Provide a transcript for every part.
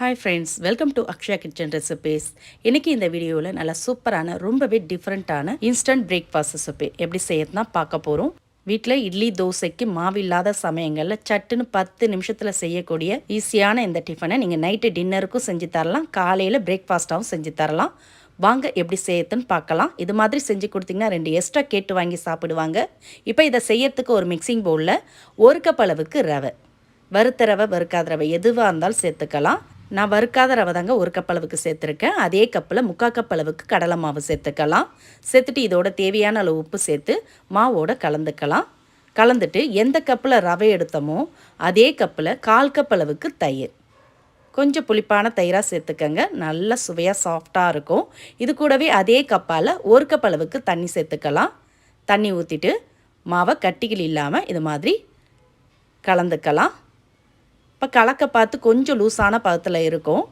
Hi friends welcome to Akshaya kitchen recipes இன்றைக்கி இந்த வீடியோவில் நல்ல சூப்பரான ரொம்பவே டிஃப்ரெண்ட்டான இன்ஸ்டன்ட் பிரேக்ஃபாஸ்ட் ரெசிபி எப்படி செய்யறதுனா பார்க்க போகிறோம் வீட்டில் இட்லி தோசைக்கு மாவு இல்லாத சமயங்களில் சட்டுன்னு பத்து நிமிஷத்தில் செய்யக்கூடிய ஈஸியான இந்த டிஃபனை நீங்கள் நைட்டு டின்னருக்கும் செஞ்சு தரலாம் காலையில் பிரேக்ஃபாஸ்ட்டாகவும் செஞ்சு தரலாம். வாங்க எப்படி செய்யறதுன்னு பார்க்கலாம். இது மாதிரி செஞ்சு கொடுத்தீங்கன்னா ரெண்டு எக்ஸ்ட்ரா கேட்டு வாங்கி சாப்பிடுவாங்க. இப்போ இதை செய்யறதுக்கு ஒரு மிக்சிங் பவுலில் ஒரு கப் அளவுக்கு ரவை. வறுத்த ரவை வறுக்காத ரவை எதுவாக இருந்தாலும் சேர்த்துக்கலாம். நான் வறுக்காத ரவை தாங்க ஒரு கப் அளவுக்கு சேர்த்துருக்கேன். அதே கப்பில் முக்கால் கப் அளவுக்கு கடலை மாவு சேர்த்துக்கலாம். சேர்த்துட்டு இதோட தேவையான அளவு உப்பு சேர்த்து மாவோட கலந்துக்கலாம். கலந்துட்டு எந்த கப்பில் ரவை எடுத்தோமோ அதே கப்பில் கால் கப் அளவுக்கு தயிர். கொஞ்சம் புளிப்பான தயிராக சேர்த்துக்கங்க. நல்ல சுவையாக சாஃப்டாக இருக்கும். இது கூடவே அதே கப்பால் ஒரு கப் அளவுக்கு தண்ணி சேர்த்துக்கலாம். தண்ணி ஊற்றிட்டு மாவை கட்டிகள் இல்லாமல் இது மாதிரி கலந்துக்கலாம். இப்போ கலக்க பார்த்து கொஞ்சம் லூஸான பதத்தில் இருக்கும்.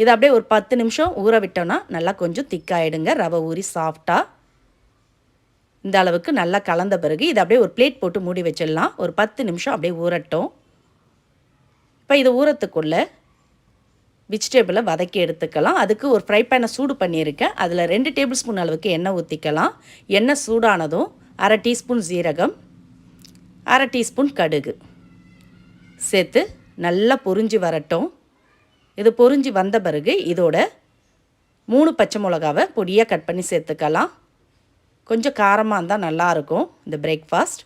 இதை அப்படியே ஒரு பத்து நிமிஷம் ஊற விட்டோன்னா நல்லா கொஞ்சம் திக்காயிடுங்க. ரவை ஊறி சாஃப்டாக இந்த அளவுக்கு நல்லா கலந்த பிறகு இதை அப்படியே ஒரு பிளேட் போட்டு மூடி வச்சிடலாம். ஒரு பத்து நிமிஷம் அப்படியே ஊறட்டும். இப்போ இது ஊறத்துக்குள்ளே வெஜிடேபிளை வதக்கி எடுத்துக்கலாம். அதுக்கு ஒரு ஃப்ரை பேனை சூடு பண்ணியிருக்கேன். அதில் ரெண்டு டேபிள் ஸ்பூன் அளவுக்கு எண்ணெய் ஊற்றிக்கலாம் எண்ணெய் சூடானதும் அரை டீஸ்பூன் ஜீரகம் அரை டீஸ்பூன் கடுகு. சேர்த்து நல்லா பொரிஞ்சு வரட்டும். இது பொரிஞ்சு வந்த பிறகு இதோட மூணு பச்சை மிளகாவை பொடியாக கட் பண்ணி சேர்த்துக்கலாம். கொஞ்சம் காரமாக இருந்தால் நல்லாயிருக்கும் இந்த பிரேக்ஃபாஸ்ட்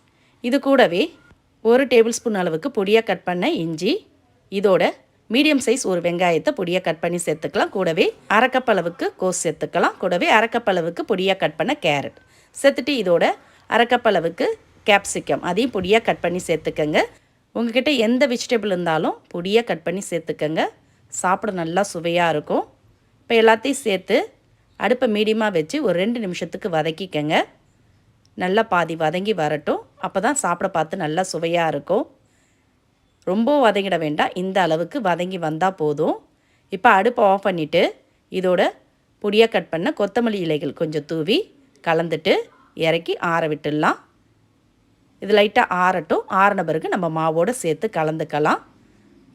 இது கூடவே ஒரு டேபிள் ஸ்பூன் அளவுக்கு பொடியாக கட் பண்ண இஞ்சி இதோட மீடியம் சைஸ் ஒரு வெங்காயத்தை பொடியாக கட் பண்ணி சேர்த்துக்கலாம். கூடவே அரைக்கப் அளவுக்கு கோஸ் சேர்த்துக்கலாம். கூடவே அரைக்கப் அளவுக்கு பொடியாக கட் பண்ண கேரட் சேர்த்துட்டு இதோட அரைக்கப் அளவுக்கு கேப்சிகம் அதையும் பொடியாக கட் பண்ணி சேர்த்துக்கங்க. உங்ககிட்ட எந்த வெஜிடபிள் இருந்தாலும் பொடியாக கட் பண்ணி சேர்த்துக்கங்க. சாப்பிட நல்லா சுவையாக இருக்கும். இப்போ எல்லாத்தையும் சேர்த்து அடுப்பை மீடியமாக வச்சு ஒரு ரெண்டு நிமிஷத்துக்கு வதக்கிக்கங்க. நல்லா பாதி வதங்கி வரட்டும். அப்போ தான் சாப்பிட பார்த்து நல்லா சுவையாக இருக்கும். ரொம்ப வதங்கிட வேண்டாம். இந்த அளவுக்கு வதங்கி வந்தால் போதும். இப்போ அடுப்பை ஆஃப் பண்ணிவிட்டு இதோட பொடியாக கட் பண்ண கொத்தமல்லி இலைகள் கொஞ்சம் தூவி கலந்துட்டு இறக்கி ஆற விட்டுடலாம். இது லைட்டாக ஆறட்டும். ஆறின பிறகு நம்ம மாவோடு சேர்த்து கலந்துக்கலாம்.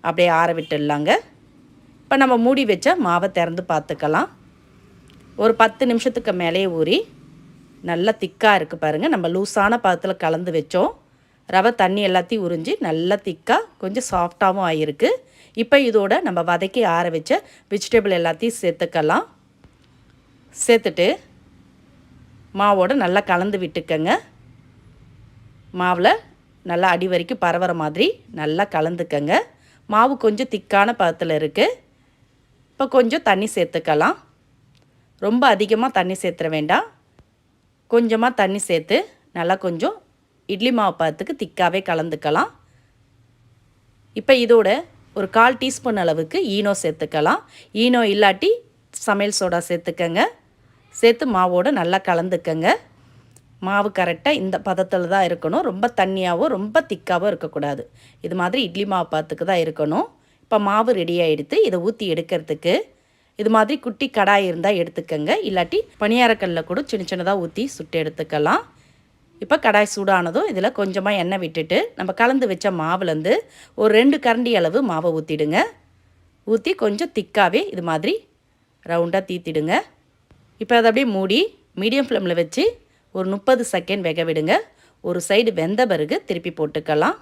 அப்படியே ஆற விட்டுடலாங்க. இப்போ நம்ம மூடி வச்சா மாவை திறந்து பார்த்துக்கலாம். ஒரு பத்து நிமிஷத்துக்கு மேலேயே ஊறி நல்லா திக்காக இருக்குது பாருங்கள் நம்ம லூஸான பதத்தில் கலந்து வச்சோம். ரவை தண்ணி எல்லாத்தையும் உறிஞ்சி நல்லா திக்காக கொஞ்சம் சாஃப்டாகவும் ஆகிருக்கு இப்போ இதோட நம்ம வதக்கி ஆற வச்ச வெஜிடபிள் எல்லாத்தையும் சேர்த்துக்கலாம். சேர்த்துட்டு மாவோடு நல்லா கலந்து விட்டுக்கங்க. மாவில் நல்லா அடி வரைக்கும் பரவுற மாதிரி நல்லா கலந்துக்கங்க. மாவு கொஞ்சம் திக்கான பதத்தில் இருக்குது இப்போ கொஞ்சம் தண்ணி சேர்த்துக்கலாம். ரொம்ப அதிகமாக தண்ணி சேர்த்துற வேண்டாம். கொஞ்சமாக தண்ணி சேர்த்து நல்லா கொஞ்சம் இட்லி மாவு பதத்துக்கு திக்காகவே கலந்துக்கலாம். இப்போ இதோட ஒரு கால் டீஸ்பூன் அளவுக்கு ஈனோ சேர்த்துக்கலாம். ஈனோ இல்லாட்டி சமையல் சோடா சேர்த்துக்கங்க. சேர்த்து மாவோடு நல்லா கலந்துக்கங்க. மாவு கரெக்டாக இந்த பதத்தில் தான் இருக்கணும். ரொம்ப தண்ணியாகவும் ரொம்ப திக்காகவும் இருக்கக்கூடாது. இது மாதிரி இட்லி மாவு பாத்துக்கு தான் இருக்கணும். இப்போ மாவு ரெடி ஆகிடுத்து இதை ஊற்றி எடுக்கிறதுக்கு. இது மாதிரி குட்டி கடாய் இருந்தால் எடுத்துக்கங்க. இல்லாட்டி பணியாரக்கல்லில் கூட சின்ன சின்னதாக ஊற்றி சுட்டு எடுத்துக்கலாம். இப்போ கடாய் சூடானதும் இதில் கொஞ்சமாக எண்ணெய் விட்டுட்டு நம்ம கலந்து வச்ச மாவுலேருந்து ஒரு ரெண்டு கரண்டி அளவு மாவை ஊற்றிடுங்க ஊற்றி கொஞ்சம் திக்காகவே இது மாதிரி ரவுண்டாக தீத்திடுங்க. இப்போ அதை அப்படியே மூடி மீடியம் ஃப்ளேமில் வச்சு ஒரு முப்பது செகண்ட் வேக விடுங்க. ஒரு சைடு வெந்த பிறகு திருப்பி போட்டுக்கலாம்.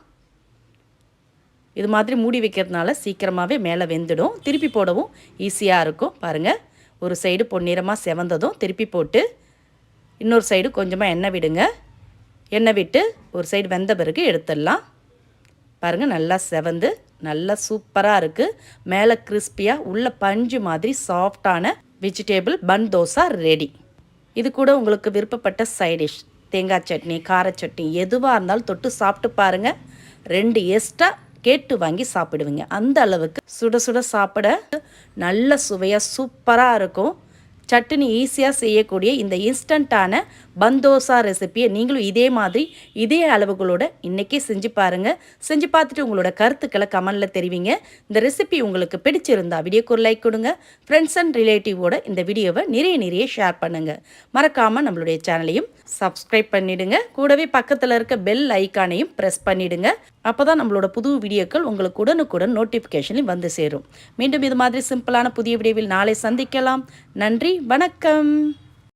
இது மாதிரி மூடி வைக்கிறதுனால சீக்கிரமாகவே மேலே வெந்துடும். திருப்பி போடவும் ஈஸியாக இருக்கும். பாருங்கள் ஒரு சைடு பொன்னிறமாக செவந்ததும் திருப்பி போட்டு இன்னொரு சைடு கொஞ்சமாக எண்ணெய் விடுங்க. எண்ணெய் விட்டு ஒரு சைடு வெந்த பிறகு எடுத்துடலாம். பாருங்கள் நல்லா செவந்து நல்லா சூப்பராக இருக்குது மேலே கிறிஸ்பியாக உள்ள பஞ்சு மாதிரி சாஃப்டான வெஜிடேபிள் பன் தோசா ரெடி இது கூட உங்களுக்கு விருப்பப்பட்ட சைடிஷ் தேங்காய் சட்னி கார சட்னி எதுவாக இருந்தாலும் தொட்டு சாப்பிட்டு பாருங்கள் ரெண்டு எக்ஸ்ட்ரா கேட்டு வாங்கி சாப்பிடுவீங்க. அந்த அளவுக்கு சுட சுட சாப்பிட நல்ல சுவையாக சூப்பராக இருக்கும். சட்னி ஈஸியாக செய்யக்கூடிய இந்த இன்ஸ்டண்ட்டான பந்தோசா ரெசிபியை நீங்களும் இதே மாதிரி இதே அளவுகளோட இன்றைக்கே செஞ்சு பாருங்கள் செஞ்சு பார்த்துட்டு உங்களோட கருத்துக்களை கமெண்டில் தெரிவிங்க. இந்த ரெசிபி உங்களுக்கு பிடிச்சிருந்தா வீடியோக்கு ஒரு லைக் கொடுங்க. ஃப்ரெண்ட்ஸ் அண்ட் ரிலேட்டிவோட இந்த வீடியோவை நிறைய நிறைய ஷேர் பண்ணுங்கள் மறக்காமல் நம்மளுடைய சேனலையும் சப்ஸ்கிரைப் பண்ணிவிடுங்க கூடவே பக்கத்தில் இருக்க பெல் ஐக்கானையும் ப்ரெஸ் பண்ணிவிடுங்க அப்போ தான் நம்மளோட புது வீடியோக்கள் உங்களுக்கு உடனுக்குடன் நோட்டிஃபிகேஷனில் வந்து சேரும். மீண்டும் இது மாதிரி சிம்பிளான புதிய வீடியோவில் நாளை சந்திக்கலாம். நன்றி வணக்கம்.